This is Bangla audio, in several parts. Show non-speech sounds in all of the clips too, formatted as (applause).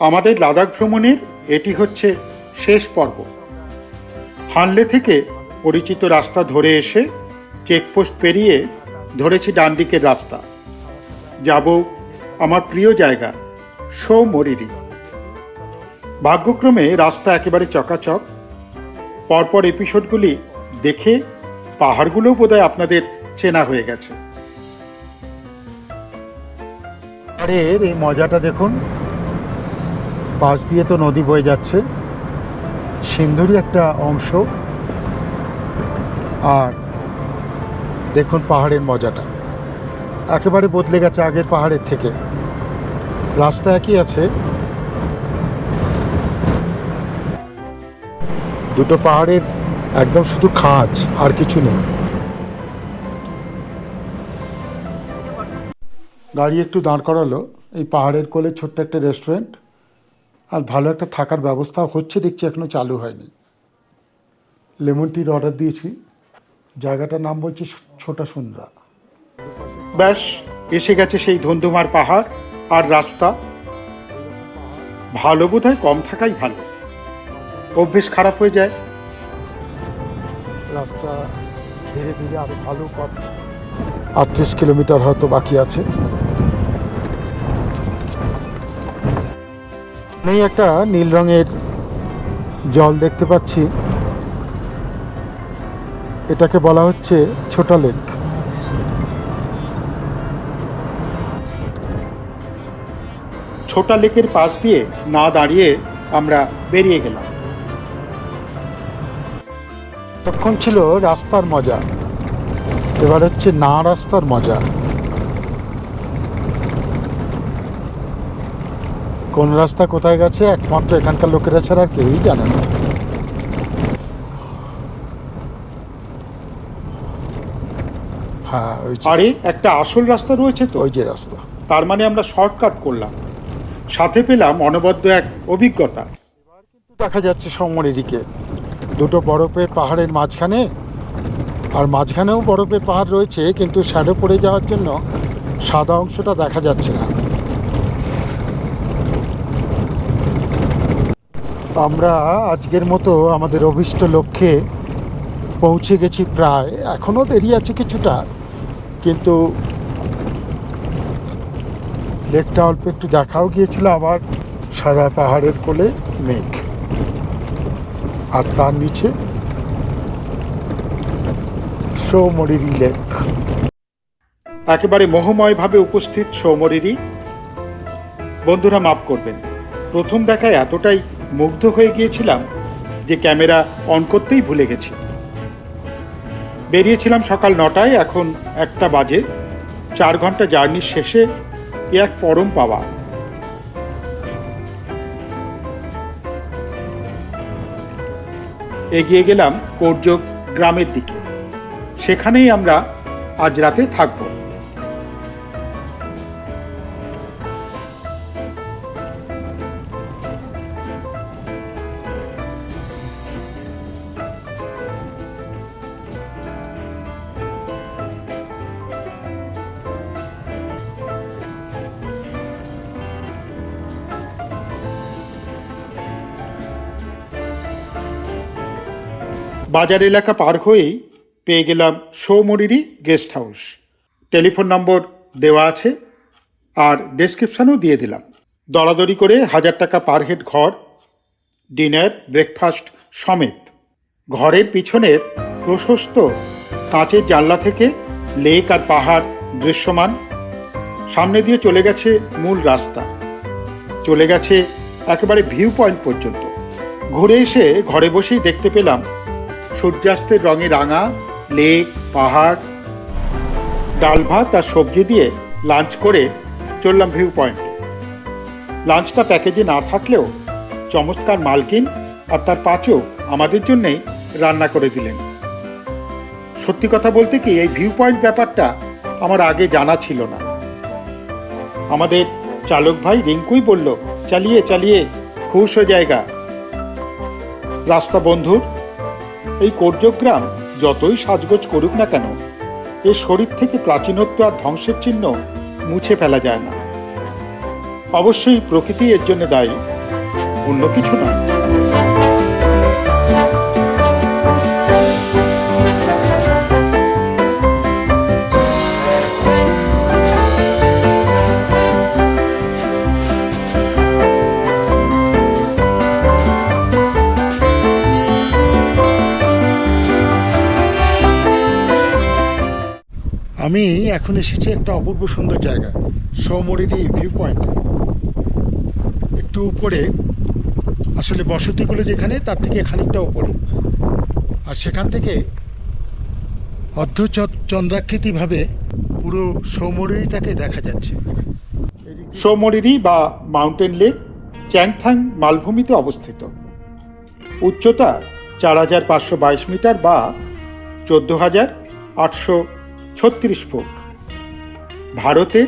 আমাদের লাদাখ ভ্রমণের এটি হচ্ছে শেষ পর্ব। হানলে থেকে পরিচিত রাস্তা ধরে এসে চেকপোস্ট পেরিয়ে ধরেছি ডান দিকের রাস্তা। যাব আমার প্রিয় জায়গা শো মরিরি ভাগ্যক্রমে রাস্তা একেবারে চকাচক। পরপর এপিসোডগুলি দেখে পাহাড়গুলোও বোধহয় আপনাদের চেনা হয়ে গেছে। আরে, এই মজাটা দেখুন। পাশ দিয়ে তো নদী বয়ে যাচ্ছে। সিন্ধুরই একটা অংশ। আর দেখুন পাহাড়ের মজাটা। একেবারে বদলে গেছে আগের পাহাড়ের থেকে। রাস্তা একই আছে। দুটো পাহাড়ের একদম শুধু খাঁজ, আর কিছু নেই। গাড়ি একটু দাঁড় করালো। এই পাহাড়ের কোলে ছোট্ট একটা রেস্টুরেন্ট। ভালো একটা থাকার ব্যবস্থা হচ্ছে দেখছি এখনও চালু হয়নি। লেমন টির অর্ডার দিয়েছি। জায়গাটার নাম বলছে ছোটা সুন্দরা। ব্যাস এসে গেছে সেই ধুন্ধুমার পাহাড় আর রাস্তা। ভালো বোধ হয় কম থাকাই ভালো। অভ্যেস খারাপ হয়ে যায়। রাস্তা ধীরে ধীরে আরও ভালো পথ। আটত্রিশ কিলোমিটার হয়তো বাকি আছে। নেই একটা নীল রঙের জল দেখতে পাচ্ছি। এটাকে বলা হচ্ছে ছোটা লেক। ছোটা লেকের পাশ দিয়ে না দাঁড়িয়ে আমরা বেরিয়ে গেলাম। তখন ছিল রাস্তার মজা। এবার হচ্ছে না রাস্তার মজা। কোন রাস্তা কোথায় গেছে? একমাত্র এখানকার লোকেরা ছাড়া আর কেউই জানে না। হ্যাঁ ওই যে- আরে একটা আসল রাস্তা রয়েছে তো। ওই যে রাস্তা। তার মানে আমরা শর্টকাট করলাম। সাথে পেলাম অনবদ্য এক অভিজ্ঞতা। দেখা যাচ্ছে সমরিদিকে দুটো বরফের পাহাড়ের মাঝখানে আর মাঝখানেও বরফের পাহাড় রয়েছে কিন্তু শ্যাডো পড়ে যাওয়ার জন্য সাদা অংশটা দেখা যাচ্ছে না। আমরা আজকের মতো আমাদের অভীষ্ট লক্ষ্যে পৌঁছে গেছি প্রায়। এখনও দেরি আছে কিছুটা, কিন্তু লেকটা অল্প একটু দেখাও গিয়েছিল আবার সাদা পাহাড়ের কোলে মেঘ। আর তার নিচে সৌমরিরি লেক। একেবারে মোহময়ভাবে উপস্থিত সৌমরেরই বন্ধুরা, মাফ করবেন। প্রথম দেখায় এতটাই মুগ্ধ হয়ে গিয়েছিলাম যে ক্যামেরা অন করতেই ভুলে গেছি। বেরিয়েছিলাম সকাল নটায়, এখন একটা বাজে। চার ঘণ্টা জার্নি শেষে এ এক পরম পাওয়া। এগিয়ে গেলাম কোর্যোগ গ্রামের দিকে। সেখানেই আমরা আজ রাতে থাকব। বাজার এলাকা পার হয়েই পেয়ে গেলাম Tso Moriri guest house. Telephone number দেওয়া আছে আর ডেসক্রিপশানও দিয়ে দিলাম। দরাদরি করে হাজার টাকা পার হেড ঘর ডিনার ব্রেকফাস্ট সমেত। ঘরের পিছনের প্রশস্ত কাঁচের জানলা থেকে লেক আর পাহাড় দৃশ্যমান। সামনে দিয়ে চলে গেছে মূল রাস্তা। চলে গেছে একেবারে ভিউ পয়েন্ট পর্যন্ত। ঘুরে এসে ঘরে বসেই দেখতে পেলাম সূর্যাস্তের রঙে রাঙা লেক পাহাড়, ডাল ভাত আর সবজি দিয়ে লাঞ্চ করে চললাম ভিউ পয়েন্টে। লাঞ্চটা প্যাকেজে না থাকলেও চমৎকার মালকিন আর তার পাঁচও আমাদের জন্যেই রান্না করে দিলেন। সত্যি কথা বলতে কি, এই ভিউ পয়েন্ট ব্যাপারটা আমার আগে জানা ছিল না। আমাদের চালক ভাই রিঙ্কুই বলল, চালিয়ে চালিয়ে, খুশ হয়ে জায়গা রাস্তা বন্ধুর এই কোর্যগ্রাম যতই সাজগোজ করুক না কেন এর শরীর থেকে প্রাচীনত্ব আর ধ্বংসের চিহ্ন মুছে ফেলা যায় না। অবশ্যই প্রকৃতি এর জন্য দায়ী, অন্য কিছু নয়। এখন এসেছি একটা অপূর্ব সুন্দর জায়গা সৌমরিদি ভিউ পয়েন্ট একটু উপরে, আসলে বসতিগুলো যেখানে, তার থেকে খানিকটা উপরে। আর সেখান থেকে অর্ধ চন্দ্রাকৃতিভাবে পুরো সৌমরিদিটাকে দেখা যাচ্ছে। সৌমরিরি বা মাউন্টেন লেক চ্যাংথাং মালভূমিতে অবস্থিত। উচ্চতা চার হাজার পাঁচশো বাইশ মিটার বা চোদ্দ হাজার আটশো ছত্রিশ ফুট। ভারতের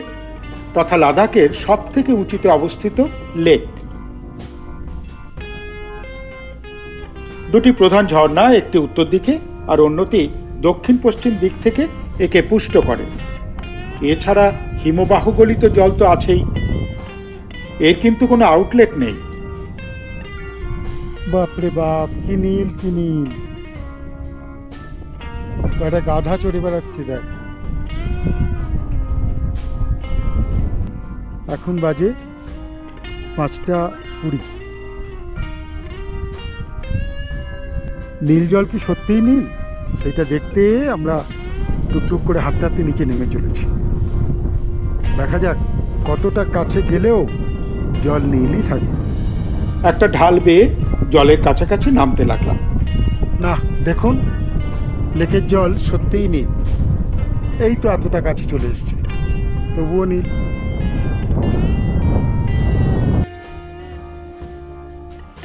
তথা লাদাখের সব থেকে উঁচুতে অবস্থিত লেক। দুটি প্রধান ঝর্ণা, একটি উত্তর দিকে আর অন্যটি দক্ষিণ পশ্চিম দিক থেকে একে পুষ্ট করে। এছাড়া হিমবাহ গলিত জল তো আছেই। এর কিন্তু কোনো আউটলেট নেই। বাপরে বাপ, কি নীল কি নীল। একটা গাধা চড়ে বেড়াচ্ছি দেখ। এখন বাজে পাঁচটা কুড়ি। নীল জল কি সত্যিই নীল? সেটা দেখতে আমরা টুকটুক করে হাঁটতে হাঁটতে নিচে নেমে চলেছি। দেখা যাক কতটা কাছে গেলেও জল নীলই থাকবে। একটা ঢাল বেয়ে জলের কাছাকাছি নামতে লাগলাম। না দেখুন লেকের জল সত্যিই নীল। এই তো এতটা কাছে চলে এসছে। তবুও নীল।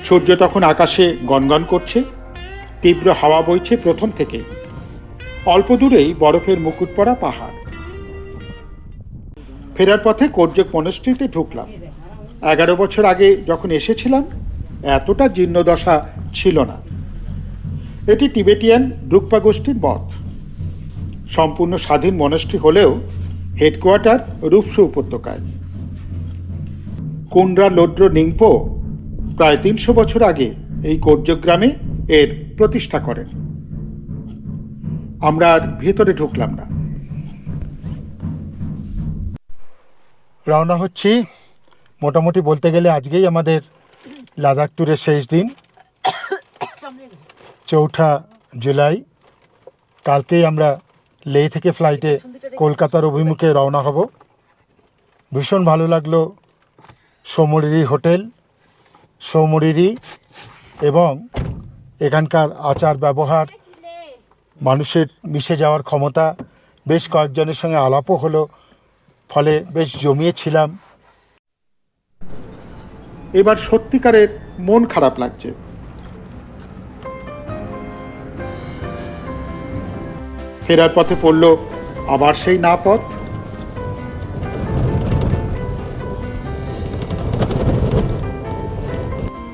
সূর্য তখন আকাশে গনগন করছে, তীব্র হাওয়া বইছে প্রথম থেকে। অল্প দূরেই বরফের মুকুট পড়া পাহাড়। ফেরার পথে কোর্জক মনস্ট্রিতে ঢুকলাম। এগারো বছর আগে যখন এসেছিলাম, এতটা জীর্ণদশা ছিল না। এটি টিবেটিয়ান ড্রুকপা গোষ্ঠীর মঠ। সম্পূর্ণ স্বাধীন মনস্ট্রি হলেও হেডকোয়ার্টার রূপসু উপত্যকায়। কুন্ড্রা লোড্র নিংপো প্রায় তিনশো বছর আগে এই কোর্যগ্রামে এর প্রতিষ্ঠা করেন। আমরা আর ভেতরে ঢুকলাম না। রওনা হচ্ছি। মোটামুটি বলতে গেলে আজকেই আমাদের লাদাখ ট্যুরের শেষ দিন। চৌঠা জুলাই। কালকেই আমরা লে থেকে ফ্লাইটে কলকাতার অভিমুখে রওনা হব। ভীষণ ভালো লাগল সৌমরিরি হোটেল। সৌমরিরি এবং এখানকার আচার ব্যবহার, মানুষের মিশে যাওয়ার ক্ষমতা, বেশ কয়েকজনের সঙ্গে আলাপও হলো, ফলে বেশ জমিয়েছিলাম। এবার সত্যিকারের মন খারাপ লাগছে। ফেরার পথে পড়ল আবার সেই না পথ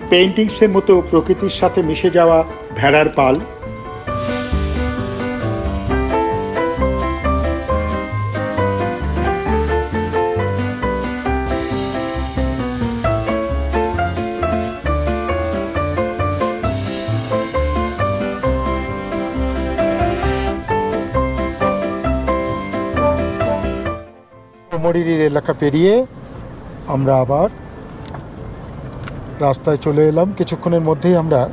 পেইন্টিংসের মতো প্রকৃতির সাথে মিশে যাওয়া ভেড়ার পাল। মরিরির এলাকা পেরিয়ে আমরা আবার রাস্তায় চলে এলাম। কিছুক্ষণের মধ্যেই আমরা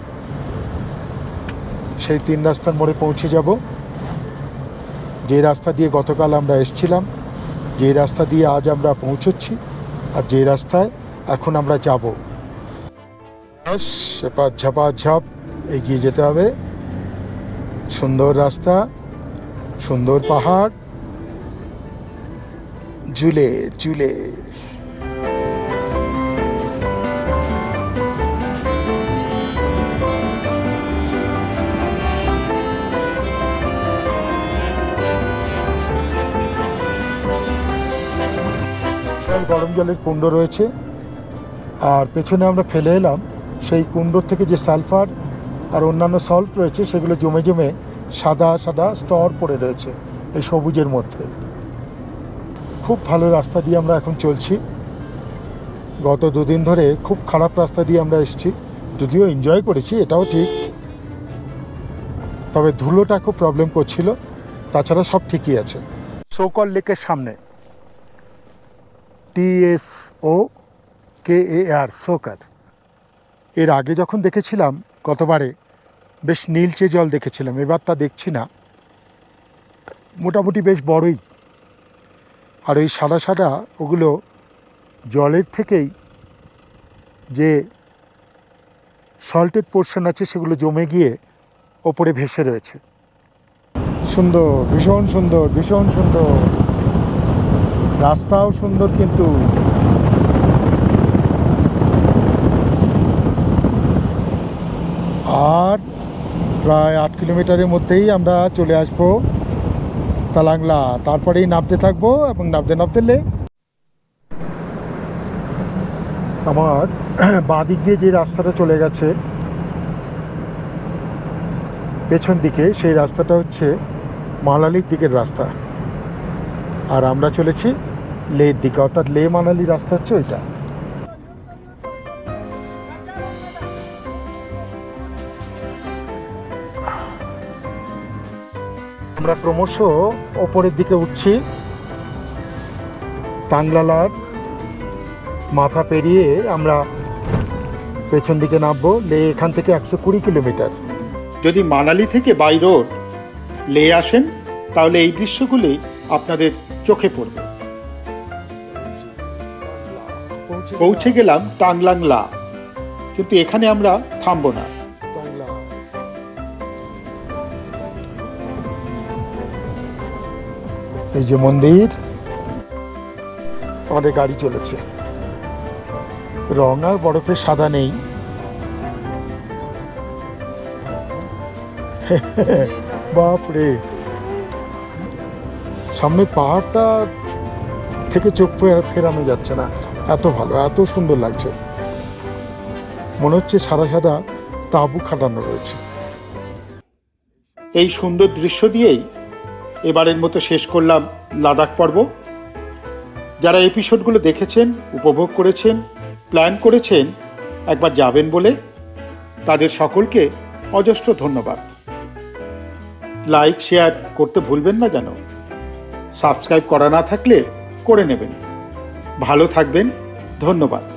সেই তিন রাস্তার মোড়ে পৌঁছে যাব। যে রাস্তা দিয়ে গতকাল আমরা এসছিলাম, যে রাস্তা দিয়ে আজ আমরা পৌঁছচ্ছি আর যে রাস্তায় এখন আমরা যাব। সেপা ঝাপা ঝাপ, এগিয়ে যেতে হবে। সুন্দর রাস্তা, সুন্দর পাহাড়। ঝুলে ঝুলে। গরম জলের কুণ্ড রয়েছে। আর পেছনে আমরা ফেলে এলাম সেই কুণ্ডর থেকে যে সালফার আর অন্যান্য সল্ট রয়েছে, সেগুলো জমে জমে সাদা সাদা স্তর পড়ে রয়েছে এই সবুজের মধ্যে। খুব ভালো রাস্তা দিয়ে আমরা এখন চলছি। গত দুদিন ধরে খুব খারাপ রাস্তা দিয়ে আমরা এসেছি। যদিও এনজয় করেছি, এটাও ঠিক। তবে ধুলোটা খুব প্রবলেম করছিল, তাছাড়া সব ঠিকই আছে। সোকল লেকের সামনে টিএস ও কে এ আর সোকার এর আগে যখন দেখেছিলাম গতবারে, বেশ নীলচে জল দেখেছিলাম, এবার তা দেখছি না। মোটামুটি বেশ বড়ই। আর ওই সাদা সাদা ওগুলো জলের থেকেই যে সল্টেড পোর্শন আছে, সেগুলো জমে গিয়ে ওপরে ভেসে রয়েছে। সুন্দর, ভীষণ সুন্দর ভীষণ সুন্দর। রাস্তাও সুন্দর কিন্তু। আর প্রায় আট কিলোমিটারের মধ্যেই আমরা চলে আসব তালাংলা। তারপরেই নামতে থাকব এবং নামতে নামতে লে আমার (clears throat) বাঁ দিক দিয়ে যে রাস্তাটা চলে গেছে, পেছন দিকে সেই রাস্তাটা হচ্ছে মালালির দিকের রাস্তা। আর আমরা চলেছি লেহের দিকে, অর্থাৎ লে মানালি রাস্তা হচ্ছে ওইটা। আমরা ক্রমশ ওপরের দিকে উঠছি। টাংলালার মাথা পেরিয়ে আমরা পেছন দিকে নামবো। লে এখান থেকে একশো কুড়ি কিলোমিটার। যদি মানালি থেকে বাই রোড লে আসেন, তাহলে এই দৃশ্যগুলি আপনাদের চোখে পড়বে। পৌঁছে গেলাম টাংলাংলা। কিন্তু এখানে আমরা থামবো না। এই যে মন্দির। আমাদের গাড়ি চলেছে। রং আর বরফে সাদা নেই। (laughs) বাপরে। সামনে পাহাড়টা থেকে চোখ ফেরা- ফেরানো যাচ্ছে না। এত ভালো, এত সুন্দর লাগছে। মনে হচ্ছে সাদা সাদা তাঁবু খাটানো রয়েছে। এই সুন্দর দৃশ্য দিয়েই এবারের মতো শেষ করলাম লাদাখ পর্ব। যারা এপিসোডগুলো দেখেছেন, উপভোগ করেছেন, প্ল্যান করেছেন, একবার যাবেন বলে, তাদের সকলকে অজস্র ধন্যবাদ। লাইক, শেয়ার করতে ভুলবেন না যেন। সাবস্ক্রাইব করা না থাকলে করে নেবেন। ভালো থাকবেন ধন্যবাদ।